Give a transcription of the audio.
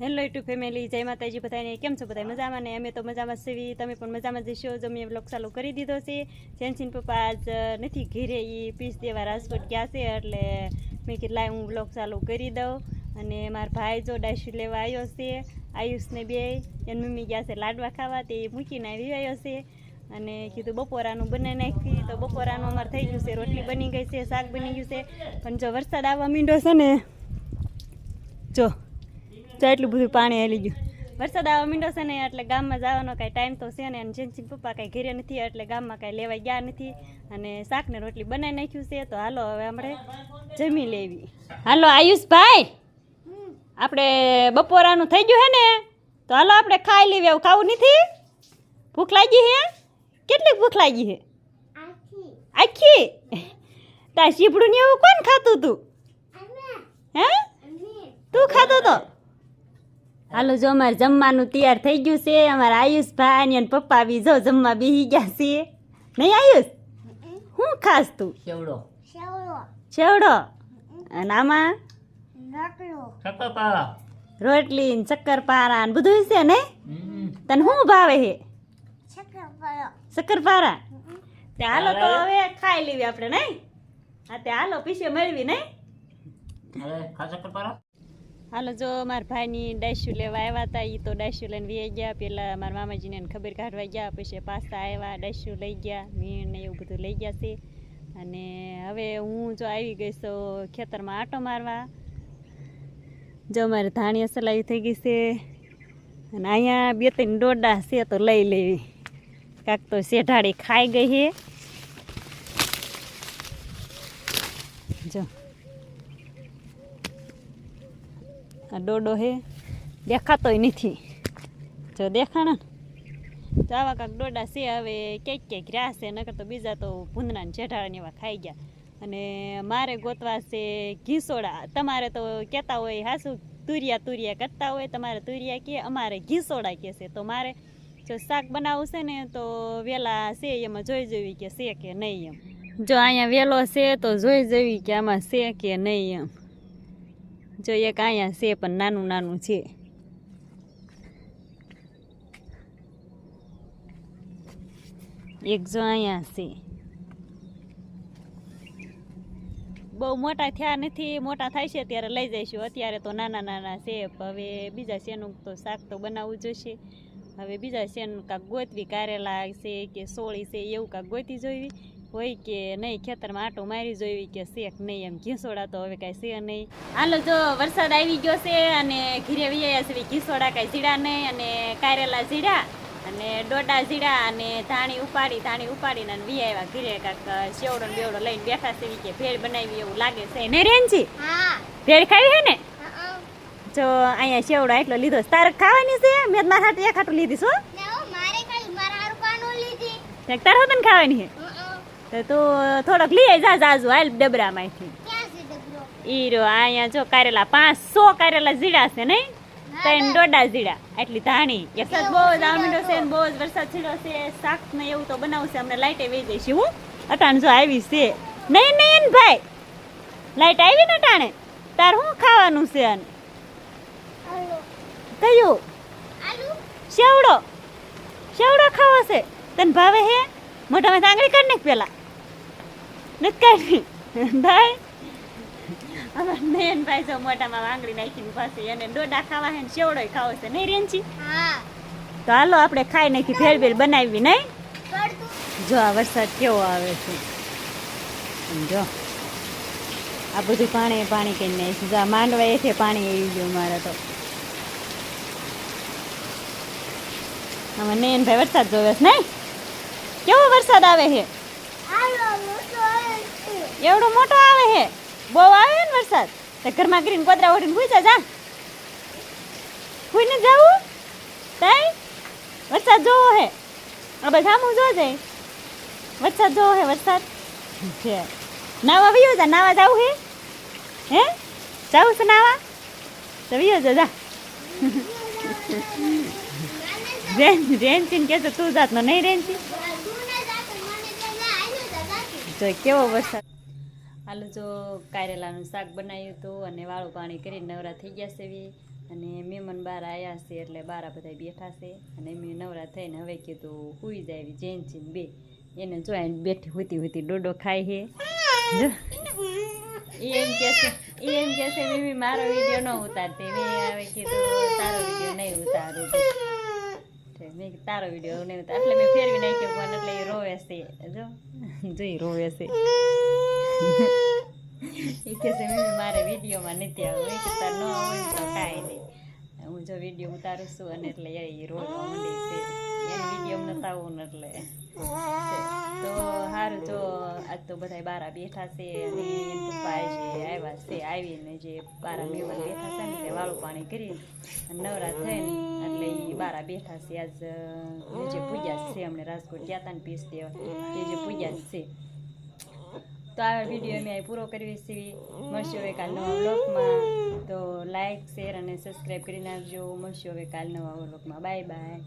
Hello YouTube family જય માતાજી બધાને. કેમ છો બધા? મજામાં ને? અમે તો મજામાં સીવી તમે પણ મજામાં જશો મેં બ્લોગ ચાલુ કરી દીધો છે. સેન્સીન પપ્પા આજ નથી ઘેરે. એ પીસ દેવા રાજકોટ ગયા છે, એટલે મેં કીધું હું બ્લોગ ચાલુ કરી દઉં. અને મારા ભાઈ જો ડાયશી લેવા આવ્યો છે, આયુષને બે. એની મમ્મી ગયા છે લાડવા ખાવા, તે મૂકીને આવી આવ્યો છે. અને કીધું, બપોરાનું બનાવી નાખી. તો બપોરાનું અમારે થઈ ગયું છે, રોટલી બની ગઈ છે, શાક બની ગયું છે. પણ જો વરસાદ આવવા માંડ્યો છે ને, જો તો એટલું બધું પાણી હેલી ગયું. વરસાદ આવવા મીંડો છે ને એટલે ગામમાં જવાનો કાંઈ ટાઈમ તો છે ને અને જેનસિંહ પપ્પા કાંઈ ઘરે નથી એટલે ગામમાં કાંઈ લેવા ગયા નથી અને શાકને રોટલી બનાવી નાખ્યું છે તો હાલો હવે આપણે જમી લેવી. હાલો આયુષભાઈ! આપણે બપોરાનું થઈ ગયું હે ને? તો હાલો આપણે ખાઈ લેવી એવું ખાવું નથી? ભૂખ લાગી હે? કેટલી ભૂખ લાગી હે? આખી. તાર શીપડું ને એવું કોણ ખાતું તું? હે? તું ખાતો તો? હાલો જો અમારે જમવાનું તૈયાર થઈ ગયું છે અમારા આયુષભાઈ અને પપ્પા બી જો જમવા બેસી ગયા છે. નહીં આયુષ? શું ખાસ તું? સેવડો છેવડો અને આમાં? રોટલી. ને શક્કરપારા ને બધું છે ને? તને શું ભાવે હે શક્કરપારા તે હાલો તો હવે ખાઈ લેવી આપણે નહીં? હા તે હાલો પીછે મેળવી નહીં? શક્કરપારા હાલો, જો મારા ભાઈની ડાયશું લેવા આવ્યા હતા એ તો ડાયશું લઈને વી ગયા. પહેલાં મારા મામાજીને ખબર કાઢવા ગયા, પછી પાસ્તા આવ્યા ડાયશું લઈ ગયા, મીણ ને એવું બધું લઈ ગયા છે. અને હવે હું જો આવી ગઈ તો ખેતરમાં આટો મારવા. જો મારે ધાણી સલાઈ થઈ ગઈ છે. અને અહીંયા બે ત્રણ ડોડા છે, તો લઈ લેવી. કાંક તો શેઢાડી ખાઈ ગઈ છે જો આ ડોડો હે, દેખાતોય નથી. જો દેખાણા ને? તો કાંક ડોડા છે, હવે ક્યાંક ક્યાંક રહ્યા છે, નકર તો બીજા તો ભૂંદના ને જેઠાળા એવા ખાઈ ગયા. અને મારે ગોતવા છે ઘીસોડા. તમારે તો કહેતા હોય, હાસુ, તુરિયા તુરિયા કરતા હોય, તમારે તુરિયા કે અમારે ઘીસોડા કહે છે. તો મારે જો શાક બનાવવું છે ને, તો વેલા છે એમાં, જોઈ જવી કે છે કે નહીં એમ. જો અહીંયા વેલો છે, તો જોઈ જવી કે આમાં છે કે નહીં એમ. જો એક અહીંયા છે, પણ નાનું નાનું છે. એક જો અહીંયા છે. બહુ મોટા થયા નથી, મોટા થાય છે ત્યારે લઈ જઈશું. અત્યારે તો નાના નાના છે હવે બીજા શેનું તો શાક તો બનાવવું જોઈશે હવે બીજા શેનું કાંક ગોતવી, કારેલા છે કે સોળી છે, એવું કાંક ગોતી જોઈવી. હોય કે નહીં ખેતરમાં આટો મારી જોઈવી કે શેક નહીં એમ ઘીસોડા તો હવે કાંઈ છે નહીં. હાલો જો વરસાદ આવી ગયો છે અને ઘીરે વિયા છે ઘીસોડા કાંઈ જીડા નહીં અને કારેલા ઝીડા અને ડોડા ઝીડા અને ધાણી ઉપાડી ધાણી ઉપાડીને અને વી આવ્યા ઘીરે કાંક સેવડો ને બેવડો લઈને બેઠા છે કે ભેળ બનાવી એવું લાગે છે. ને રેન્જી? ભેળ ખાવી હે ને? જો અહીંયા શેવડો એટલો લીધો તારે ખાવાની છે? મેં મારા હાટુ એક હાટું લીધી છું તારે હતો ને ખાવાની છે? તો તું થોડોક લઈ જા જાજુ હાલ ડબરામાંથી. ઈ રહ્યો અહીંયા જો કારેલા પાંચસો કારેલા જીડા છે નહીં? ત્રણ દોઢા જીડા એટલી ધાણી. વરસાદ બહુ જ આમીડો છે ને બહુ જ વરસાદ છીડો છે શાક ને એવું તો બનાવશે અમને લાઈટે વહી જઈશું હું. અટાણ જો આવી છે. નહીં નહીં ભાઈ. લાઈટ આવી ને અટાણે? તાર શું ખાવાનું છે આને? કયું? શેવડો. શેવડો ખાવો છે. તને ભાવે હે? મોઢામાં આંગળી કરી નાખ પેલા. નથી કાઢી ભાઈ અમાર મેન ભાઈ જો મોઢામાં આંગળી નાખીને પાસે એને ડોડા ખાવા હે ને ખાવો છે. નહીં રેન્ચી તો હાલો આપણે ખાઈ નાખી ભેળ ભેળ બનાવી નહીં? જો આ વરસાદ કેવો આવે છે. જો. આ બધું પાણી પાણી કરી નાખ્યું જો આ માંડવા એથી પાણી આવી ગયું મારે તો. આમાં નયનભાઈ વરસાદ જોવે છે નહીં? કેવો વરસાદ આવે છે? એવડો મોટો આવે હે. બહુ આવે ને વરસાદ? તો ઘરમાં કરીને કોતરા ઓઢીને ભૂઈ જા જા. ભૂઈને જાવું તઈ? વરસાદ જોવો હે. આ બધા હું જો જાય. વરસાદ જોવો હે વરસાદ? છે? નાવા વિયો જા નાવા જાવું હે? હે? જાવું છે નાવા? તો વિયો જા જા. રેન રેન્ચીને કે તું જાત નો નહીં રેન્ચી જો કેવો વરસાદ? હાલો જો કારેલાનું શાક બનાવ્યું હતું અને વાળું પાણી કરીને નવરા થઈ ગયા છે એવી અને મહેમાન બાર આવ્યા છે એટલે બારા બધા બેઠા છે. અને મેં નવરા થઈને હવે કીધું હુઈ જાય જેન્સીન બે. એને જોઈને બેઠી હોતી હોતી ડોડો ખાય છે. એમ કે છે એમ કે છે મેં મારો વીડિયો ન ઉતારતી. મેં હવે કીધું, તારો વીડિયો નહીં ઉતારું. મેં તારો વીડિયો નહીં એટલે મેં ફેરવી નાખ્યો પણ એટલે એ રોવે છે. જો. જોઈ રોવે છે. એ કે છે મેં મારે વિડીયોમાં નથી આવવું. મેં કીધું તાર ન હોય તો કાંઈ નહીં. હું જો વીડિયો ઉતારું છું અને એટલે એ રોવા છે. વીડિયો નથી આવવું એટલે. તો સારું જો, આજ તો બધા બારા બેઠા છે અને પપ્પા જે આવ્યા છે, આવીને જે બારા મેવા બેઠા છે ને તે વાળું પાણી કરી નવરા થઈને એટલે એ બારા બેઠા છે, આજ જે પૂજા છે અમને રાજકોટ ગયા હતા ને પીસ તે જે પૂજા છે. તો આ વીડિયો અહીં પૂરો કરવી છીએ. મળશું હવે કાલ નવા બ્લોગમાં તો લાઇક શેર અને સબસ્ક્રાઈબ કરી નાખજો. મળશું હવે કાલ નવા બ્લોગમાં બાય બાય